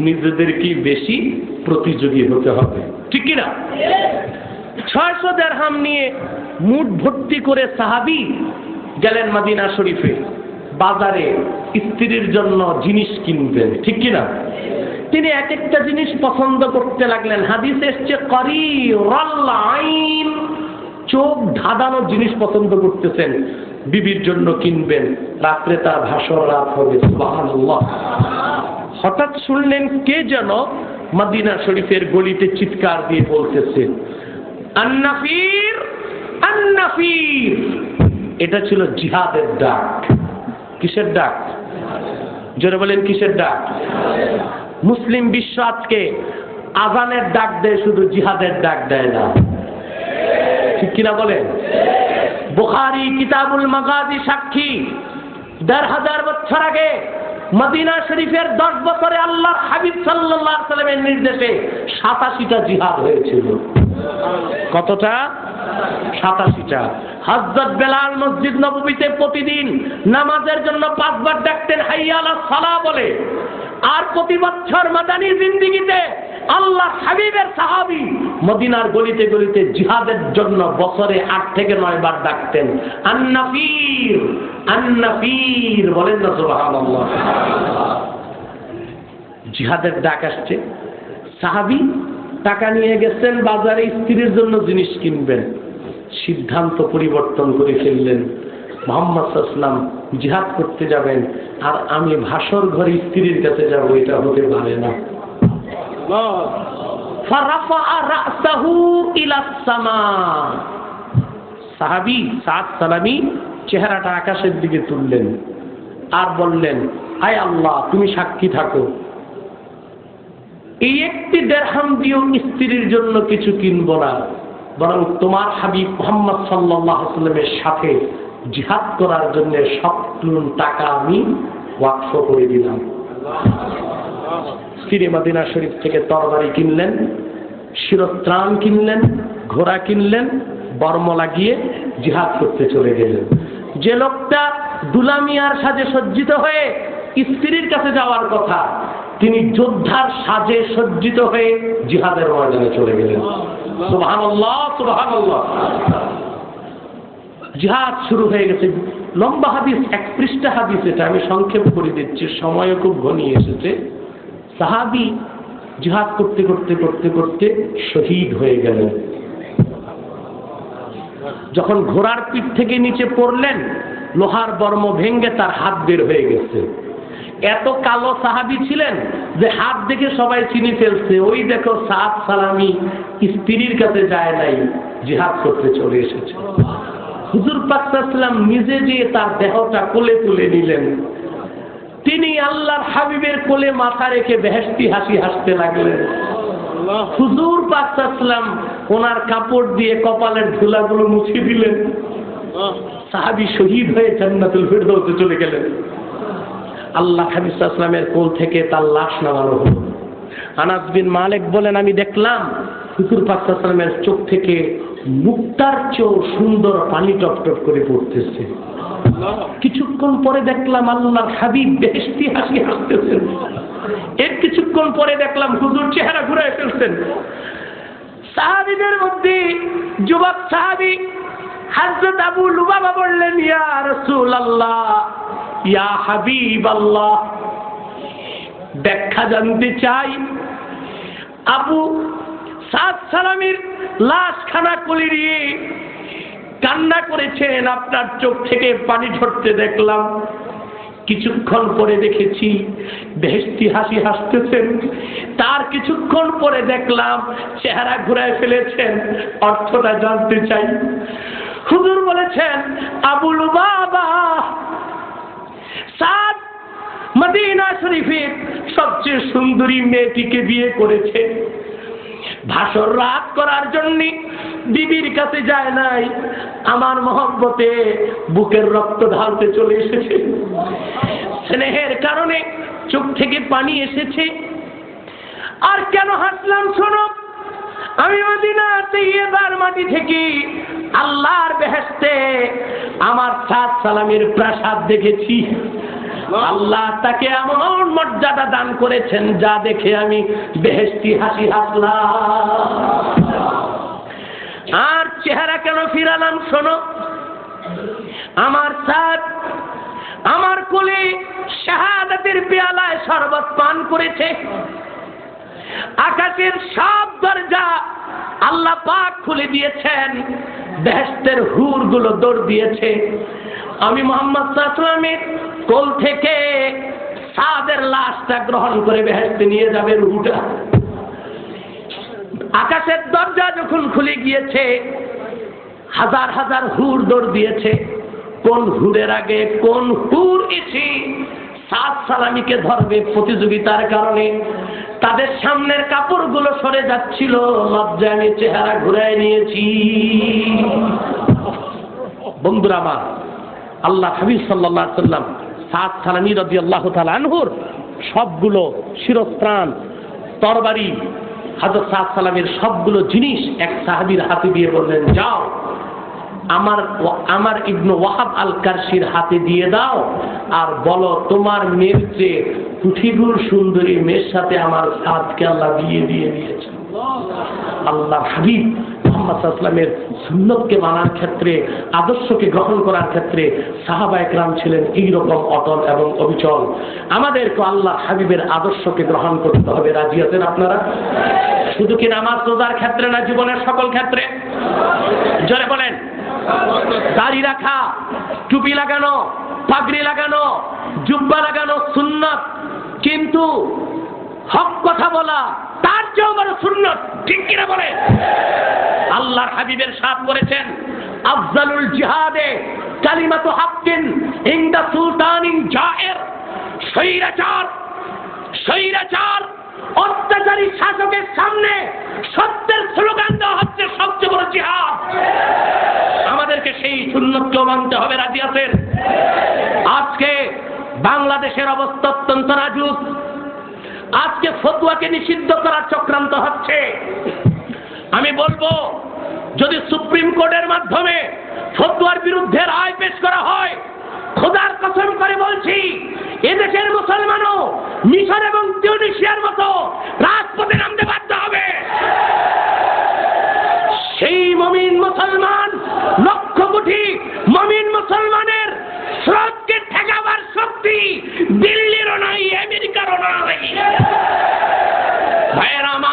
নিজেদেরকে বেশি প্রতিযোগী হতে হবে। ঠিক কিনা? ছয়শো দেড়হাম নিয়ে মুঠ ভর্তি করে সাহাবি গেলেন মাদিনা শরীফে। বাজারে স্ত্রীর জন্য জিনিস কিনবেন, ঠিক কিনা? তিনি এক একটা জিনিস পছন্দ করতে লাগলেন। হাদিস এসছে করি আইন চোখ ধাঁধানো জিনিস পছন্দ করতেছেন। বিবির জন্য কিনবেন। রাত্রে তার ভাষণ রাত হবে। হঠাৎ শুনলেন কে যেন মদিনা শরীফের গলিতে চিৎকার দিয়ে বলতেছে, আন্নাফির আন্নাফির। এটা ছিল জিহাদের ডাক। কিসের ডাক? জোরে বলেন কিসের ডাক? মুসলিম বিশ্ব আজকে আজানের ডাক দেয়, শুধু জিহাদের ডাক দেয় না। ঠিক কিনা বলেন? বুখারি কিতাবুল মাগাজি সাক্ষী, দেড় হাজার বছর আগে মদিনা শরীফের দশ বছরে আল্লাহ হাবিব সাল্লাহ সাল্লামের নির্দেশে সাতাশিটা জিহাদ হয়েছিল। কতটা? সাতাশিটা। হজরত বেলাল মসজিদ নবমীতে প্রতিদিন নামাজের জন্য পাঁচবার ডাকতেন হাইয়ালা সালা বলে। প্রতি বছর মাদানী জিন্দিগিতে আল্লাহ হাবিবের সাহাবি মদিনার গলিতে গলিতে জিহাদের জন্য বছরে আট থেকে নয় বার ডাকতেন আন্নাফির আন্নাফির বলেন না, সুবহানাল্লাহ। জিহাদের ডাক আসছে। সাহাবি টাকা নিয়ে গেছেন, বাজারে স্ত্রীর জন্য জিনিস কিনবেন। সিদ্ধান্ত পরিবর্তন করে ফেললেন। মোহাম্মদ সাল্লাম জিহাদ করতে যাবেন, আর আমি ভাসর ঘরে স্ত্রীর কাছে যাব, এটা হতে পারে না। সাহাবি সালামি চেহারাটা আকাশের দিকে তুললেন আর বললেন আয় আল্লাহ, তুমি সাক্ষী থাকো। এই একটি দেড়হাম দিয়েও স্ত্রীর জন্য কিছু কিনবো না। বরং তোমার হাবিব মোহাম্মদ সাল্লামের সাথে জিহাদ করার জন্য সবটুন টাকা আমি ওয়াকফ করে দিলাম। ফিরে মাদিনা শরীফ থেকে তরবারি কিনলেন, শিরত্রাণ কিনলেন, ঘোড়া কিনলেন, বর্ম লাগিয়ে জিহাদ করতে চলে গেলেন। যে লোকটা দুলামিয়ার সাজে সজ্জিত হয়ে স্ত্রীর কাছে যাওয়ার কথা, তিনি যোদ্ধার সাজে সজ্জিত হয়ে জিহাদের ময়দানে চলে গেলেন। জিহাদ শুরু হয়ে গেছে। লম্বা হাদিস, এক পৃষ্ঠা হাদিস এটা আমি সংক্ষেপ করে দিচ্ছি। সময়ও খুব ঘনিয়ে এসেছে। সাহাবি জিহাদ করতে করতে করতে করতে শহীদ হয়ে গেলেন। যখন ঘোড়ার পিঠ থেকে নিচে পড়লেন, লোহার বর্ম ভেঙ্গে তার হাত বের হয়ে গেছে। এত কালো সাহাবি ছিলেন যে হাত দেখে সবাই চিনি ফেলছে। ওই দেখো সাত সালামি স্ত্রীর কাছে যায় নাই, জিহাদ করতে চলে এসেছে। হুজুর পাকসাল্লাম নিজে দিয়ে তার দেহটা কোলে তুলে নিলেন। তিনি আল্লাহর হাবিবের কোলে মাথা রেখে বেহেস্তি হাসি হাসতে লাগলেন। হুজুর পাকসাল্লাম ওনার কাপড় দিয়ে কপালের ধুলাগুলো মুছে দিলেন। সাহাবি শহীদ হয়ে জান্নাতুল ফিরদৌসে চলে গেলেন। আল্লাহ হাবিসামের কোল থেকে তার লাশ নামানো হলো। আনাস বিন মালিক বলেন আমি দেখলাম হুজুর পাকসামের চোখ থেকে মুক্তার চেয়েও সুন্দর পানি টপ টপ করে পড়তেছে। কিছুক্ষণ পরে দেখলাম আল্লাহ হাবিব বেহস্তি হাসি হাসতেছেন এর কিছুক্ষণ পরে দেখলাম হুজুর চেহারা ঘুরে ফেলছেন। সাহাবিদের মধ্যে যুবক সাহাবি হাজরত আবু লুবাবা বললেন, ইয়া রসুল আল্লাহ ইয়া হাবিব আল্লাহ ব্যাখ্যা জানতে চাই। আবু সাদ সালামির লাশ খানা কলিরিয়ে কান্না করেছেন, আপনার চোখ থেকে পানি ঝরতে দেখলাম। কিছুক্ষণ পরে দেখেছি বেহেস্তি হাসি হাসতেছেন। তার কিছুক্ষণ পরে দেখলাম, চেহারা ঘুরায় ফেলেছেন। অর্থটা জানতে চাই। হুজুর বলেছেন আবুল বাবা সাদ মদিনা শরীফের সবচেয়ে সুন্দরী মেয়েটিকে বিয়ে করেছে। ভাষর রাত করার জন্য বিবির কাছে যায় নাই। আমার মহব্বতে বুকের রক্ত ঢালতে চলে এসেছে। স্নেহের কারণে চোখ থেকে পানি এসেছে। আর কেন হাসলাম শোনো? আমি মদিনাতে এবার মাটি থেকে আল্লাহর বেহেস্তে আমার সাত সালামের প্রাসাদ দেখেছি। আল্লাহ তাকে এমন মর্যাদা দান করেছেন যা দেখে আমি বেহেস্তি হাসি হাসলাম। আর চেহারা কেন ফিরালাম শোনো? আমার সাথ আমার কোলে শাহাদাতের পেয়ালায় শরবত পান করেছে। আকাশের সব দরজা আল্লাহ পাক খুলে দিয়েছেন। বেহেস্তের হুরগুলো দৌড় দিয়েছে। আমি মোহাম্মদ সাল্লামের কোল থেকে সাদের লাশটা গ্রহণ করে বেহেস্তে নিয়ে যাবে রুহুটা। আকাশের দরজা যখন খুলে গিয়েছে, হাজার হাজার হুর দৌড় দিয়েছে, কোন হুরের আগে কোন হুর এসে সাত সালামিকে ধরবে প্রতিযোগিতার কারণে। তাদের সামনের কাপড়গুলো সরে যাচ্ছিল লজ্জায় আমি চেহারা ঘুরাই নিয়েছি। বন্ধুরা আমার, আল্লাহ হাবিব সাল্লাহ সাল্লাম সাত সালামি রদি আল্লাহ আনহুর সবগুলো শিরস্ত্রাণ, তরবারি হাজর সাদ সালামের সবগুলো জিনিস এক সাহাবির হাতে দিয়ে বললেন, যাও, আমার আমার ইবনু ওয়াহাব আল কারশির হাতে দিয়ে দাও আর বলো তোমার মেয়ের চেয়ে পুঠিগুর সুন্দরী মেয়ের সাথে আমার সাদকে আল্লাহ দিয়ে দিয়েছে আল্লাহ হাবিব মোহাম্মদ ইসলামের সুন্নতকে মানার ক্ষেত্রে, আদর্শকে গ্রহণ করার ক্ষেত্রে সাহাবা একরাম ছিলেন এইরকম অটল এবং অবিচল। আমাদেরকে আল্লাহ হাবিবের আদর্শকে গ্রহণ করতে হবে। রাজি আছেন আপনারা? শুধু কি নামাজ রোজার ক্ষেত্রে না জীবনের সকল ক্ষেত্রে? জোরে বলেন। দাড়ি রাখা, টুপি লাগানো, পাগড়ি লাগানো, জুব্বা লাগানো সুন্নত। কিন্তু হক কথা বলা, তার চেয়েও বড় সুন্নত, ঠিক কিনা বলে? আল্লাহর হাবিবের সাথ করেছেন, আফজালুল জিহাদে কালিমাতু হাক্কিন ইনদা সুলতানিন জায়ের। স্বৈরাচার স্বৈরাচার, অত্যাচারী শাসকের সামনে সত্যের স্লোগান দেওয়া হচ্ছে সবচেয়ে বড় জিহাদ। আমাদেরকে সেই সুন্নতকেও মানতে হবে, রাজি আছেন? আজকে বাংলাদেশের অবস্থা অত্যন্ত নাজুক। আজকে ফতুয়াকে নিষিদ্ধ করার চক্রান্ত হচ্ছে। আমি বলব, যদি সুপ্রিম কোর্টের মাধ্যমে ফতুয়ার বিরুদ্ধে রায় পেশ করা হয়, খোদার কসম করে বলছি, এদেশের মুসলমানও মিশর এবং টিউনিশিয়ার মতো রাজপথে নামতে বাধ্য হবে। সেই মমিন মুসলমান, লক্ষ কোটি মমিন মুসলমানের স্রোতকে শক্তি দিল্লিরও নাই আমেরিকারও নাই। ভাইয়ের আমার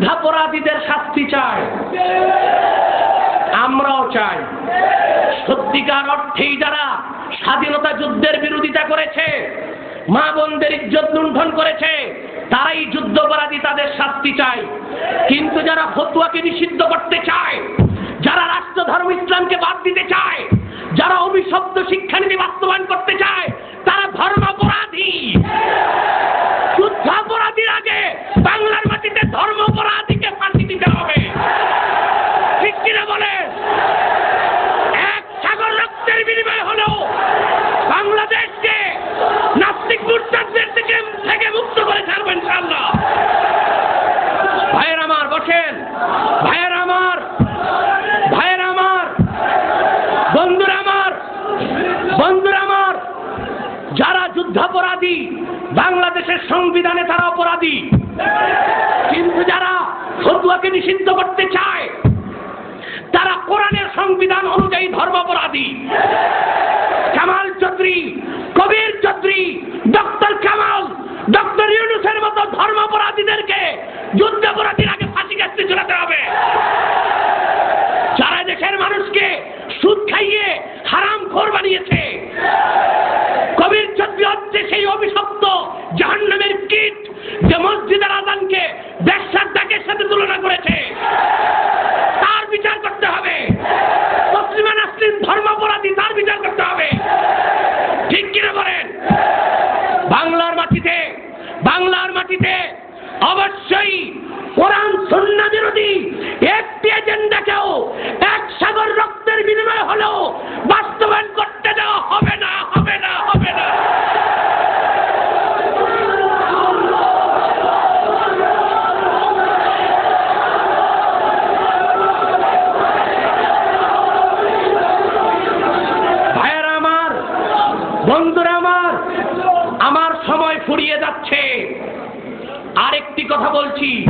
যুদ্ধাপরাধীদের শাস্তি চায়। আমরাও চাই। সত্যিকার অর্থেই যারা স্বাধীনতা যুদ্ধের বিরোধিতা করেছে, মা বোনদের ইজ্জত লুণ্ঠন করেছে, তারাই যুদ্ধপরাধী তাদের শাস্তি চায়। কিন্তু যারা ফতুয়াকে নিষিদ্ধ করতে চায়, যারা রাষ্ট্র ধর্ম ইসলামকে বাদ দিতে চায়, যারা অভিশপ্ত শিক্ষানীতি বাস্তবায়ন করতে চায়, তারা ধর্মাপরাধী বাংলাদেশের সংবিধানে তারা অপরাধী। কিন্তু যারা ফতুয়াকে নিষিদ্ধ করতে চায়, তারা কোরআনের সংবিধান অনুযায়ী ধর্ম অপরাধী কামাল চৌধুরী, কবির চৌধুরী, ডক্টর কামাল, ডক্টর ইউনুসের মতো ধর্মাপরাধীদেরকে যুদ্ধাপরাধীর বাংলার মাটিতে বাংলার মাটিতে বলছি।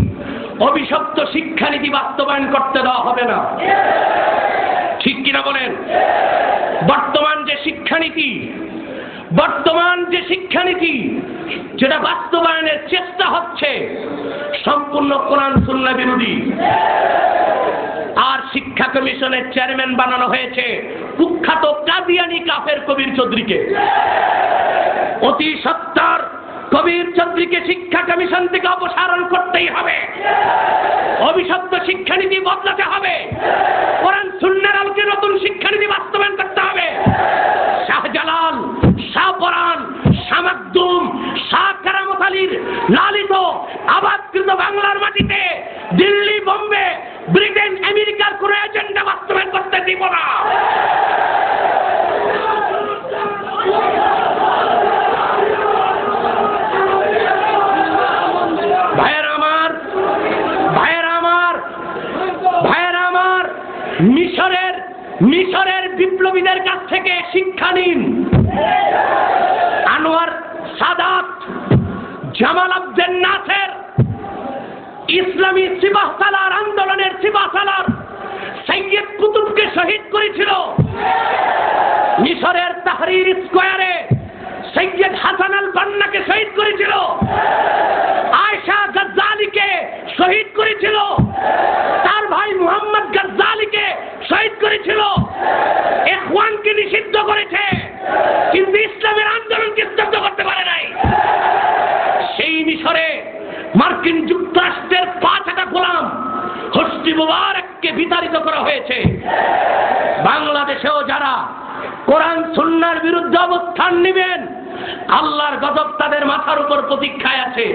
অভিশপ্ত শিক্ষানীতি বাস্তবায়ন করতে দেওয়া হবে না। ঠিক কিনা বলেন? বর্তমান যে শিক্ষানীতি, বর্তমান যে শিক্ষানীতি, যেটা বাস্তবায়নের চেষ্টা হচ্ছে, সম্পূর্ণ কোরআন সুন্না বিরোধী। আর শিক্ষা কমিশনের চেয়ারম্যান বানানো হয়েছে কুখ্যাত কাদিয়ানি কাফের কবির চৌধুরীকে। অতি সত্তর কবির চৌধুরীকে শিক্ষা কমিশন থেকে অপসারণ করতেই হবে। অভিশব্দ শিক্ষানীতি বদলাতে হবে। কোরআন শূন্যের আলোকে নতুন শিক্ষানীতি বাস্তবায়ন করতে হবে। মিশরের মিশরের বিপ্লবীদের কাছ থেকে শিক্ষা নিন। Anwar Sadat Jamal Abdel Nasser ইসলামী সিবাহসালার আন্দোলনের সিবাহসালার সৈয়দ কুতুবকে শহীদ করেছিল। মিশরের তাহরির স্কোয়ারে সৈয়দ হাসান আল বান্নাকে শহীদ করেছিল। কোরআন সুন্নার বিরুদ্ধে অবস্থান নেবেন। আল্লাহর গজব তাদের মাথার উপর প্রতীক্ষায় আছে।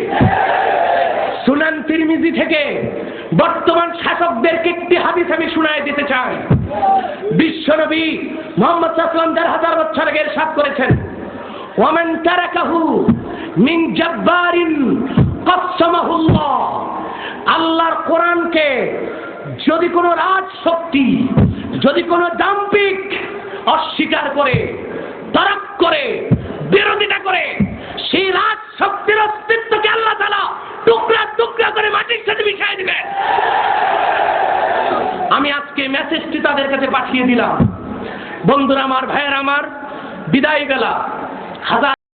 সুনান তিরমিজি থেকে বর্তমান শাসকদেরকে একটি হাদিস আমি শুনায় দিতে চাই। বিশ্বনবী মোহাম্মদ সাল্লাম দেড় হাজার বছর আগে সাত করেছেন, ওয়ামান তারাকাহু মিন জাব্বারিন কসমাহুল্লাহ আল্লাহর কোরআনকে যদি কোনো রাজ শক্তি যদি কোনো দাম্পিক অস্বীকার করে, তরক করে, বিরোধিতা করে, সেই রাজ শক্তির অস্তিত্বকে আল্লাহ তালা টুকরা টুকরা করে মাটির সাথে মিশাই দিবে আমি আজকে মেসেজটি তাদের কাছে পাঠিয়ে দিলাম। বন্ধুরা আমার, ভাইয়ের আমার বিদায় বেলা হাজার